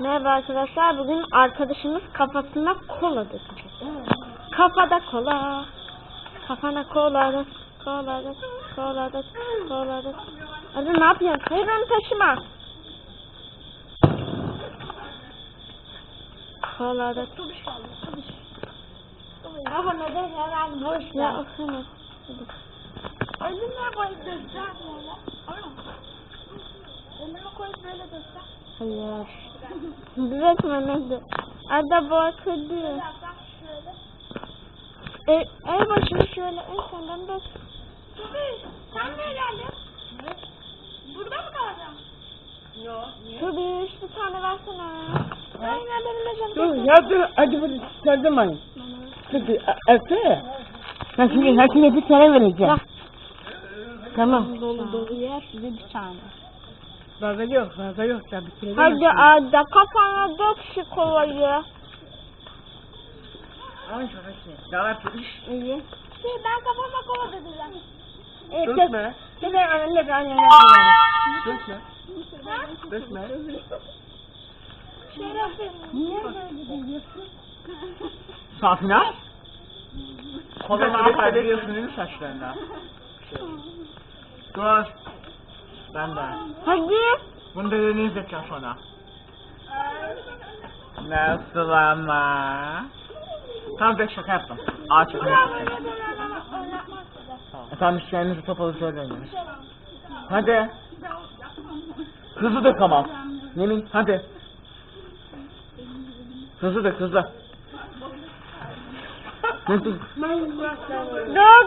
Merhaba arkadaşlar. Bugün arkadaşımız kafasına kola dökecek. Kafada kola. Kafana kola dök. Kola dök. Kola dök. Kola dök. Hadi ne yapıyorsun? Hayır onu taşıma. Kola dök. Ama neden herhalde boş Ya. Önüne koyup döksen böyle. Önüme koyup böyle döksen. Hayır. Ne de. Ada bakıldı. E, el başını şöyle en sondan dök. Tabii. Sen ne geldin? Burada mı kalacaksın? Tabii bir tane versene. Ben geldim Dur ya dur hadi bunu sardımayın. Dur dur Efe. Ben şimdi hepsine bir tane vereceğim. Tamam. Dolu dolu yer size bir tane. Fazla yok fazla yok ya bitirelim. Hadi Ada kafana dök şu kolayı. Ay çok şey. Yalan tutmuş. İyi. Şey ben kafama kola dökeceğim. Evet, Dökme. Bir de annemle bir annemle Dökme. Dökme. Yapayım. Niye böyle diyorsun? Safina. Kolunu atabiliyorsun değil mi saçlarına? Dur. Ben de. Hadi. Bunu da yeni izleteceğim sonra. Nasıl ama? Tamam ben şaka yaptım. Ağaç şaka yaptım. Efendim işlerinizi topalı söyleyin. Hadi. Hızlı dök ama. Yemin hadi. Hızlı dök hızlı. Hızlı. Döktü.